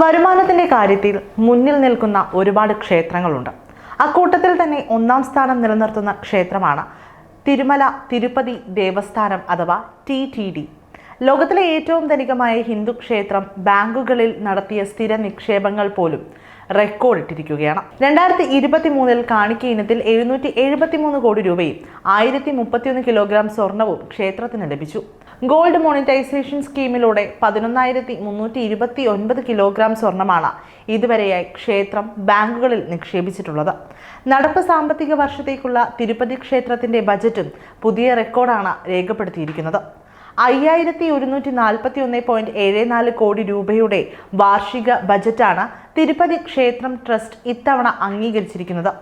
വരുമാനത്തിന്റെ കാര്യത്തിൽ മുന്നിൽ നിൽക്കുന്ന ഒരുപാട് ക്ഷേത്രങ്ങളുണ്ട്. അക്കൂട്ടത്തിൽ തന്നെ ഒന്നാം സ്ഥാനം നിലനിർത്തുന്ന ക്ഷേത്രമാണ് തിരുമല തിരുപ്പതി ദേവസ്ഥാനം അഥവാ ടി ടി ഡി. ലോകത്തിലെ ഏറ്റവും ധനികമായ ഹിന്ദു ക്ഷേത്രം ബാങ്കുകളിൽ നടത്തിയ സ്ഥിര നിക്ഷേപങ്ങൾ പോലും റെക്കോർഡ് ഇട്ടിരിക്കുകയാണ്. രണ്ടായിരത്തി ഇരുപത്തി മൂന്നിൽ കാണിക്ക ഇനത്തിൽ എഴുന്നൂറ്റി എഴുപത്തി മൂന്ന് കോടി രൂപയും ആയിരത്തി മുപ്പത്തിയൊന്ന് കിലോഗ്രാം സ്വർണവും ക്ഷേത്രത്തിന് ലഭിച്ചു. ഗോൾഡ് മോണിറ്റൈസേഷൻ സ്കീമിലൂടെ പതിനൊന്നായിരത്തി മുന്നൂറ്റി ഇരുപത്തി ഒൻപത് കിലോഗ്രാം സ്വർണമാണ് ഇതുവരെയായി ക്ഷേത്രം ബാങ്കുകളിൽ നിക്ഷേപിച്ചിട്ടുള്ളത്. നടപ്പ് സാമ്പത്തിക വർഷത്തേക്കുള്ള തിരുപ്പതി ക്ഷേത്രത്തിന്റെ ബജറ്റും പുതിയ റെക്കോർഡാണ് രേഖപ്പെടുത്തിയിരിക്കുന്നത്. അയ്യായിരത്തി ഒരുന്നൂറ്റി നാൽപ്പത്തി ഒന്ന് പോയിന്റ് ഏഴ് നാല് കോടി രൂപയുടെ വാർഷിക ബജറ്റാണ് തിരുപ്പതി ക്ഷേത്രം ട്രസ്റ്റ് ഇത്തവണ അംഗീകരിച്ചിരിക്കുന്നത്.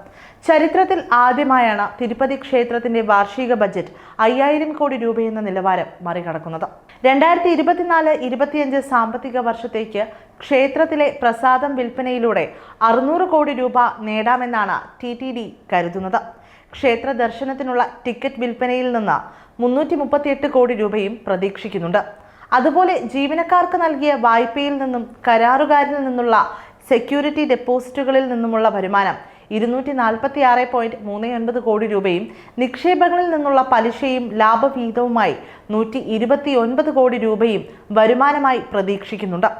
ചരിത്രത്തിൽ ആദ്യമായാണ് തിരുപ്പതി ക്ഷേത്രത്തിന്റെ വാർഷിക ബജറ്റ് അയ്യായിരം കോടി രൂപയെന്ന നിലവാരം മറികടക്കുന്നത്. രണ്ടായിരത്തി ഇരുപത്തിനാല് ഇരുപത്തിയഞ്ച് സാമ്പത്തിക വർഷത്തേക്ക് ക്ഷേത്രത്തിലെ പ്രസാദം വിൽപ്പനയിലൂടെ അറുന്നൂറ് കോടി രൂപ നേടാമെന്നാണ് ടി ടി ഡി കരുതുന്നത്. ക്ഷേത്ര ദർശനത്തിനുള്ള ടിക്കറ്റ് വിൽപ്പനയിൽ നിന്ന് മുന്നൂറ്റി മുപ്പത്തിയെട്ട് കോടി രൂപയും പ്രതീക്ഷിക്കുന്നുണ്ട്. അതുപോലെ ജീവനക്കാർക്ക് നൽകിയ വായ്പയിൽ നിന്നും കരാറുകാരിൽ നിന്നുള്ള സെക്യൂരിറ്റി ഡെപ്പോസിറ്റുകളിൽ നിന്നുമുള്ള വരുമാനം ഇരുന്നൂറ്റി നാൽപ്പത്തി ആറ് പോയിന്റ് മൂന്ന് ഒൻപത് കോടി രൂപയും നിക്ഷേപങ്ങളിൽ നിന്നുള്ള പലിശയും ലാഭവിഹിതവുമായി നൂറ്റി ഇരുപത്തി ഒൻപത് കോടി രൂപയും വരുമാനമായി പ്രതീക്ഷിക്കുന്നുണ്ട്.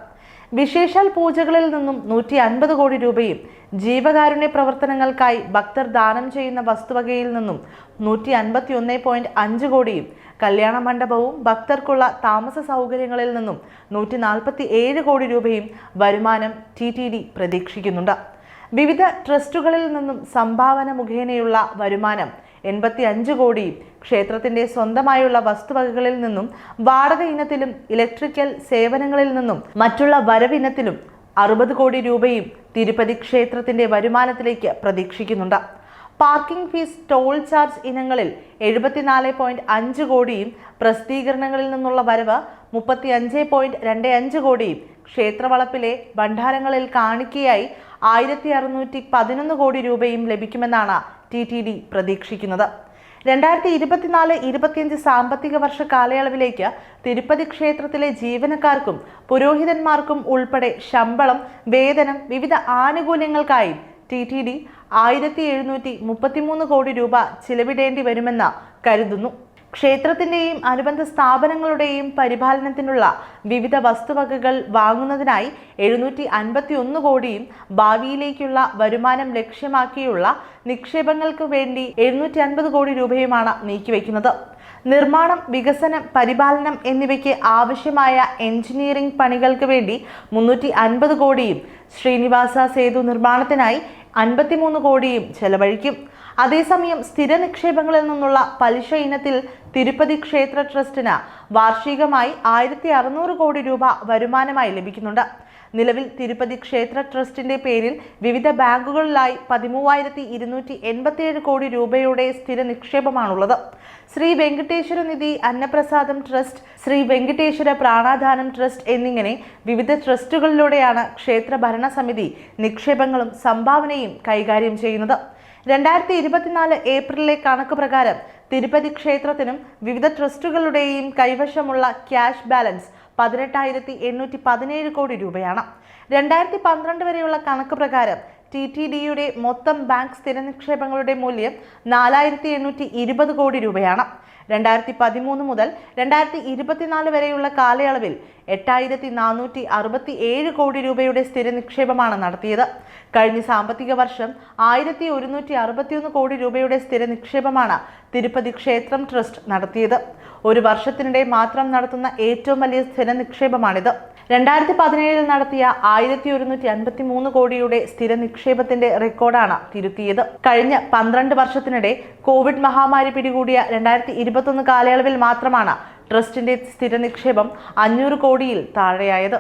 വിശേഷാൽ പൂജകളിൽ നിന്നും നൂറ്റി അൻപത് കോടി രൂപയും ജീവകാരുണ്യ പ്രവർത്തനങ്ങൾക്കായി ഭക്തർ ദാനം ചെയ്യുന്ന വസ്തുവകയിൽ നിന്നും നൂറ്റി അൻപത്തി ഒന്ന് പോയിന്റ് അഞ്ച് കോടിയും കല്യാണ മണ്ഡപവും ഭക്തർക്കുള്ള താമസ സൗകര്യങ്ങളിൽ നിന്നും നൂറ്റി നാൽപ്പത്തി ഏഴ് കോടി രൂപയും വരുമാനം ടി ടി ഡി പ്രതീക്ഷിക്കുന്നുണ്ട്. വിവിധ ട്രസ്റ്റുകളിൽ നിന്നും സംഭാവന മുഖേനയുള്ള വരുമാനം എൺപത്തി അഞ്ച് കോടിയും ക്ഷേത്രത്തിന്റെ സ്വന്തമായുള്ള വസ്തുവകകളിൽ നിന്നും വാടക ഇനത്തിലും ഇലക്ട്രിക്കൽ സേവനങ്ങളിൽ നിന്നും മറ്റുള്ള വരവിനത്തിലും അറുപത് കോടി രൂപയും തിരുപ്പതി ക്ഷേത്രത്തിന്റെ വരുമാനത്തിലേക്ക് പ്രതീക്ഷിക്കുന്നുണ്ട്. പാർക്കിംഗ് ഫീസ് ടോൾ ചാർജ് ഇനങ്ങളിൽ എഴുപത്തിനാല് പോയിന്റ് അഞ്ച് കോടിയും പ്രസിദ്ധീകരണങ്ങളിൽ നിന്നുള്ള വരവ് മുപ്പത്തി അഞ്ച് പോയിന്റ് രണ്ട് അഞ്ച് കോടിയും ക്ഷേത്രവളപ്പിലെ ഭണ്ഡാരങ്ങളിൽ കാണിക്കയായി ആയിരത്തി അറുന്നൂറ്റി പതിനൊന്ന് കോടി രൂപയും ലഭിക്കുമെന്നാണ് ടി ടി ഡി പ്രതീക്ഷിക്കുന്നത്. രണ്ടായിരത്തി ഇരുപത്തിനാല് ഇരുപത്തിയഞ്ച് സാമ്പത്തിക വർഷ കാലയളവിലേക്ക് തിരുപ്പതി ക്ഷേത്രത്തിലെ ജീവനക്കാർക്കും പുരോഹിതന്മാർക്കും ഉൾപ്പെടെ ശമ്പളം വേതനം വിവിധ ആനുകൂല്യങ്ങൾക്കായി ടി ടി ഡി ആയിരത്തി എഴുന്നൂറ്റി മുപ്പത്തിമൂന്ന് കോടി രൂപ ചിലവിടേണ്ടി വരുമെന്ന് കരുതുന്നു. ക്ഷേത്രത്തിന്റെയും അനുബന്ധ സ്ഥാപനങ്ങളുടെയും പരിപാലനത്തിനുള്ള വിവിധ വസ്തുവകകൾ വാങ്ങുന്നതിനായി എഴുന്നൂറ്റി അൻപത്തി ഒന്ന് കോടിയും ഭാവിയിലേക്കുള്ള വരുമാനം ലക്ഷ്യമാക്കിയുള്ള നിക്ഷേപങ്ങൾക്ക് വേണ്ടി എഴുന്നൂറ്റി അൻപത് കോടി രൂപയുമാണ് നീക്കിവെക്കുന്നത്. നിർമ്മാണം വികസനം പരിപാലനം എന്നിവയ്ക്ക് ആവശ്യമായ എഞ്ചിനീയറിംഗ് പണികൾക്ക് വേണ്ടി മുന്നൂറ്റി അൻപത് കോടിയും ശ്രീനിവാസ സേതു നിർമ്മാണത്തിനായി അൻപത്തിമൂന്ന് കോടിയും ചെലവഴിക്കും. അതേസമയം സ്ഥിര നിക്ഷേപങ്ങളിൽ നിന്നുള്ള പലിശ ഇനത്തിൽ തിരുപ്പതി ക്ഷേത്ര ട്രസ്റ്റിന് വാർഷികമായി ആയിരത്തി അറുന്നൂറ് കോടി രൂപ വരുമാനമായി ലഭിക്കുന്നുണ്ട്. നിലവിൽ തിരുപ്പതി ക്ഷേത്ര ട്രസ്റ്റിന്റെ പേരിൽ വിവിധ ബാങ്കുകളിലായി പതിമൂവായിരത്തി ഇരുന്നൂറ്റി എൺപത്തിയേഴ് കോടി രൂപയുടെ സ്ഥിര നിക്ഷേപമാണുള്ളത് ശ്രീ വെങ്കടേശ്വര നിധി അന്നപ്രസാദം ട്രസ്റ്റ് ശ്രീ വെങ്കടേശ്വര പ്രാണാധാനം ട്രസ്റ്റ് എന്നിങ്ങനെ വിവിധ ട്രസ്റ്റുകളിലൂടെയാണ് ക്ഷേത്ര ഭരണസമിതി നിക്ഷേപങ്ങളും സംഭാവനയും കൈകാര്യം ചെയ്യുന്നത്. രണ്ടായിരത്തി ഇരുപത്തിനാല് ഏപ്രിലിലെ കണക്ക് പ്രകാരം തിരുപ്പതി ക്ഷേത്രത്തിനും വിവിധ ട്രസ്റ്റുകളുടെയും കൈവശമുള്ള ക്യാഷ് ബാലൻസ് പതിനെട്ടായിരത്തി എണ്ണൂറ്റി പതിനേഴ് കോടി രൂപയാണ്. രണ്ടായിരത്തി പന്ത്രണ്ട് വരെയുള്ള കണക്ക് പ്രകാരം ടി ടി ഡിയുടെ മൊത്തം ബാങ്ക് സ്ഥിര നിക്ഷേപങ്ങളുടെ മൂല്യം നാലായിരത്തി എണ്ണൂറ്റി ഇരുപത് കോടി രൂപയാണ്. രണ്ടായിരത്തി പതിമൂന്ന് മുതൽ രണ്ടായിരത്തി ഇരുപത്തിനാല് വരെയുള്ള കാലയളവിൽ എട്ടായിരത്തി നാനൂറ്റി അറുപത്തി ഏഴ് കോടി രൂപയുടെ സ്ഥിര നിക്ഷേപമാണ് നടത്തിയത്. കഴിഞ്ഞ സാമ്പത്തിക വർഷം ആയിരത്തി ഒരുന്നൂറ്റി അറുപത്തിയൊന്ന് കോടി രൂപയുടെ സ്ഥിര നിക്ഷേപമാണ് തിരുപ്പതി ക്ഷേത്രം ട്രസ്റ്റ് നടത്തിയത്. ഒരു വർഷത്തിനിടെ മാത്രം നടത്തുന്ന ഏറ്റവും വലിയ സ്ഥിര നിക്ഷേപമാണിത് രണ്ടായിരത്തി പതിനേഴിൽ നടത്തിയ ആയിരത്തി ഒരുന്നൂറ്റി അൻപത്തി മൂന്ന് കോടിയുടെ സ്ഥിര നിക്ഷേപത്തിന്റെ റെക്കോർഡാണ് തിരുത്തിയത്. കഴിഞ്ഞ പന്ത്രണ്ട് വർഷത്തിനിടെ കോവിഡ് മഹാമാരി പിടികൂടിയ രണ്ടായിരത്തി ഇരുപത്തൊന്ന് കാലയളവിൽ മാത്രമാണ് ട്രസ്റ്റിന്റെ സ്ഥിര നിക്ഷേപം അഞ്ഞൂറ് കോടിയിൽ താഴെയായത്.